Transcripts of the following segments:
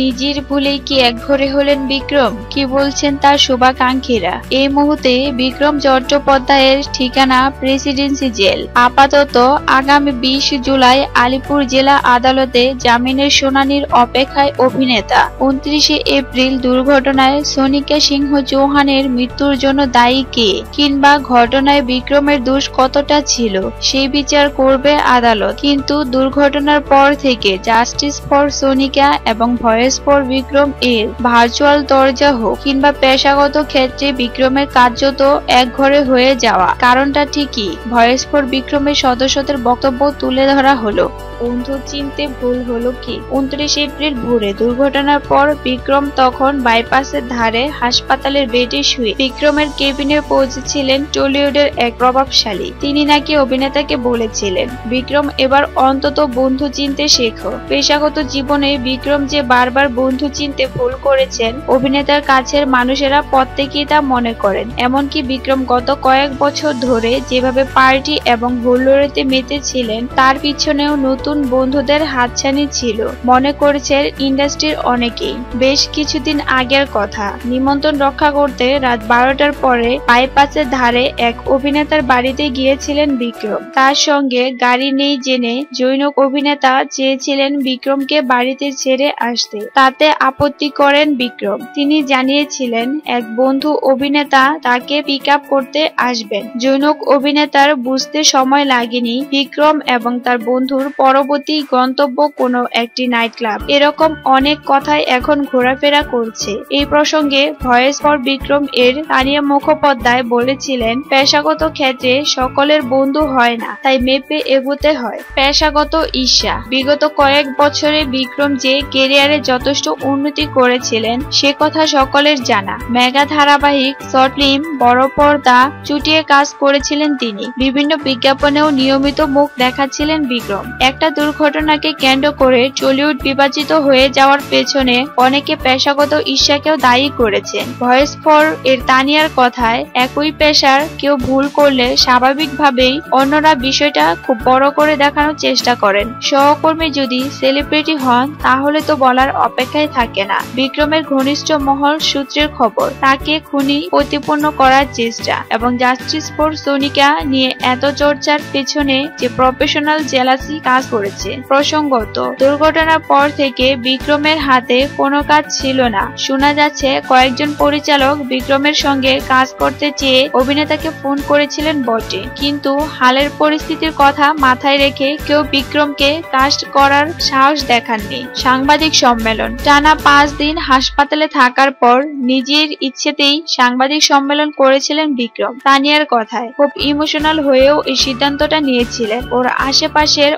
নিজের ভুলেই কি একঘরে হলেন বিক্রম? কি বলছেন তার শুভাকাঙ্ক্ষীরা? এই মুহূর্তে বিক্রম চট্টোপাধ্যায়ের ঠিকানা প্রেসিডেন্সি জেল। আপাতত আগামী বিশ জুলাই আলিপুর জেলা আদালতে জামিনের শুনানির অপেক্ষায় অভিনেতা। উনত্রিশে এপ্রিল দুর্ঘটনায় সোনিকা সিংহ চৌহানের মৃত্যুর জন্য দায়ী কে? কিংবা ঘটনায় বিক্রমের দোষ কতটা ছিল? সেই বিচার করবে আদালত। কিন্তু দুর্ঘটনার পর থেকে জাস্টিস ফর সোনিকা এবং ভয়েস ফর বিক্রম এর ভার্চুয়াল দরজা হোক কিংবা পেশাগত ক্ষেত্রে বিক্রমের কার্যত এক ঘরে হয়ে যাওয়া। কারণটা ঠিকই। ভয়েস ফর বিক্রমের সদস্যদের বক্তব্য তুলে ধরা হলো। বন্ধু চিনতে ভুল হলো কি? উনত্রিশ এপ্রিল ভোরে দুর্ঘটনার পর বিক্রম তখন বাইপাসের ধারে হাসপাতালের বেডে শুয়ে বিক্রমের কেবিনে পৌঁছেছিলেন টলিউডের এক প্রভাবশালী। তিনি নাকি অভিনেতাকে বলেছিলেন, বিক্রম এবার অন্তত বন্ধু চিনতে শেখো। পেশাগত জীবনে বিক্রম যে বারবার বন্ধু চিনতে ভুল করেছেন, অভিনেতার কাছের মানুষেরা প্রত্যেকেই তা মনে করেন। এমনকি বিক্রম গত কয়েক বছর ধরে যেভাবে পার্টি এবং হুল্লোড়েতে মেতেছিলেন, তার পিছনেও নতুন বন্ধুদের হাতছানি ছিল। মনে করেছে ইন্ডাস্ট্রির অনেকেই। বেশ কিছুদিন আগের কথা। নিমন্ত্রণ রক্ষা করতে রাত বারোটার পরে বাইপাসের ধারে এক অভিনেতার বাড়িতে গিয়েছিলেন বিক্রম। তার সঙ্গে গাড়ি নেই জেনে জৈনক অভিনেতা চেয়েছিলেন বিক্রমকে বাড়িতে ছেড়ে আসতে। তাতে আপত্তি করেন বিক্রম। তিনি জানিয়েছিলেন, এক বন্ধু অভিনেতা তাকে পিক করতে আসবেন। জৈনক অভিনেতার বুঝতে সময় লাগেনি বিক্রম এবং তার বন্ধুর পরবর্তী গন্তব্য কোনো একটি নাইট ক্লাব এরকম অনেক কথাই এখন ঘোরাফেরা করছে। এই প্রসঙ্গে ভয়েস ফর বিক্রম এর তানিয়া মুখোপাধ্যায় বলেছিলেন, পেশাগত ক্ষেত্রে সকলের বন্ধু হয় না, তাই মেপে এগোতে হয়। পেশাগত ঈর্ষা। বিগত কয়েক বছরে বিক্রম যে কেরিয়ারে যথেষ্ট উন্নতি করেছিলেন, সে কথা সকলের জানা। মেগা ধারাবাহিক শর্ট বড় পর্দা চুটিয়ে কাজ করেছিলেন তিনি। বিভিন্ন বিজ্ঞাপনেও নিয়মিত মুখ দেখাচ্ছিলেন বিক্রম। একটা দুর্ঘটনাকে কেন্দ্র করে টলিউড বিভাজিত হয়ে যাওয়ার পেছনে অনেকে পেশাগত ঈর্ষাকেও দায়ী করেছেন। ভয়েস ফর এর তানিয়ার কথায়, একই পেশার কেউ ভুল করলে স্বাভাবিকভাবেই অন্যরা বিষয়টা খুব বড় করে দেখানোর চেষ্টা করেন। সহকর্মী যদি সেলিব্রিটি হন, তাহলে তো বলার অপেক্ষায় থাকে না। বিক্রমের ঘনিষ্ঠ মহল সূত্রের খবর, তাকে খুনি প্রতিপন্ন করার চেষ্টা এবং জাস্টিস ফর সোনিকা নিয়ে এত চর্চার পেছনে যে প্রফেশনাল জেলাসি কাজ করেছে। প্রসঙ্গত, দুর্ঘটনার পর থেকে বিক্রমের হাতে কোনো কাজ ছিল না। শোনা যাচ্ছে, কয়েকজন পরিচালক বিক্রমের সঙ্গে কাজ করতে চেয়ে অভিনেতাকে ফোন করেছিলেন বটে। কিন্তু হালের পরিস্থিতির কথা মাথায় রেখে কেউ বিক্রমকে কাস্ট করার সাহস দেখাননি। সাংবাদিক সম্মেলন। টানা পাঁচ দিন হাসপাতালে থাকার পর নিজের ইচ্ছেতেই সাংবাদিক সম্মেলন করেছিলেন বিক্রম। তানিয়ার কথায় খুব ইমোশনাল হয়েও এই সিদ্ধান্তটা নিয়েছিলেন। ওর আশেপাশের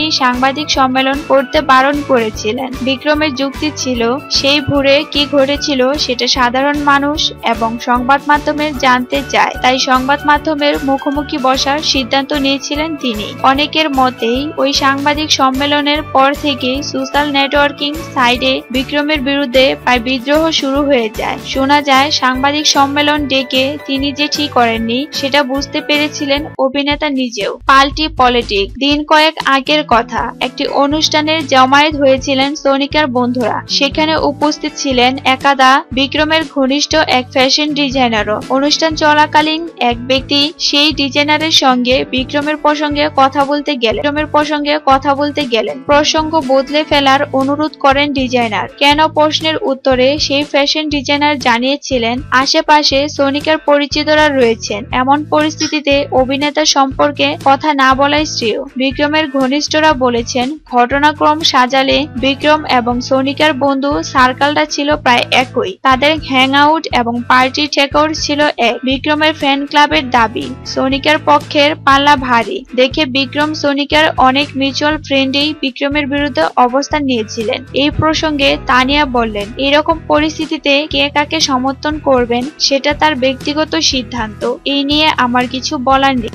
অনেকেই সাংবাদিক সম্মেলন করতে বারণ করেছিলেন? বিক্রমের যুক্তি ছিল, সেই ভোরে কি ঘটেছিল সেটা সাধারণ মানুষ এবং সংবাদ মাধ্যমের জানতে চায়। তাই সংবাদ মাধ্যমের মুখোমুখি বসার সিদ্ধান্ত নিয়েছিলেন তিনি। অনেকের মতেই ওই সাংবাদিক সম্মেলনের পর থেকেই সোশ্যাল নেটওয়ার্কিং সাইডে বিক্রমের বিরুদ্ধে প্রায় বিদ্রোহ শুরু হয়ে যায়। শোনা যায়, সাংবাদিক সম্মেলন ডেকে তিনি যে ঠিক করেননি, সেটা বুঝতে পেরেছিলেন অভিনেতা নিজেও। পাল্টি পলিটিক দিন কয়েক আগের কথা। একটি অনুষ্ঠানের জমায়েত হয়েছিলেন সোনিকার বন্ধুরা। সেখানে উপস্থিত ছিলেন একাদা বিক্রমের ঘনিষ্ঠ এক ফ্যাশন ডিজাইনারও। অনুষ্ঠান চলাকালীন এক ব্যক্তি সেই ডিজাইনারের সঙ্গে বিক্রমের প্রসঙ্গে কথা বলতে গেলেন। বিক্রমের প্রসঙ্গে কথা বলতে গেলেন। প্রসঙ্গ বদলে ফেলার অনুরোধ করেন ডিজাইনার। কেন প্রশ্নের উত্তরে সেই ফ্যাশন ডিজাইনার জানিয়েছিলেন, আশেপাশে সোনিকার পরিচিতরা রয়েছেন। এমন পরিস্থিতিতে অভিনেতা সম্পর্কে কথা না বলাই শ্রেয়। বিক্রমের ঘনিষ্ঠরা বলেছেন, ঘটনাক্রম সাজালে বিক্রম এবং সোনিকার বন্ধু সার্কেলটা ছিল প্রায় একই। তাদের হ্যাং আউট এবং পার্টি টেকআউট ছিল এক। বিক্রমের ফ্যান ক্লাবের দাবি, সোনিকার পক্ষের পাল্লা ভারী। দেখে বিক্রম সোনিকার অনেক মিউচুয়াল ফ্রেন্ডেই বিক্রমের বিরুদ্ধে অবস্থান নিয়েছিলেন। এই প্রসঙ্গে তানিয়া বললেন, এরকম পরিস্থিতিতে কে কাকে সমর্থন করবেন, সেটা তার ব্যক্তিগত সিদ্ধান্ত। এই নিয়ে আমার কিছু বলার নেই।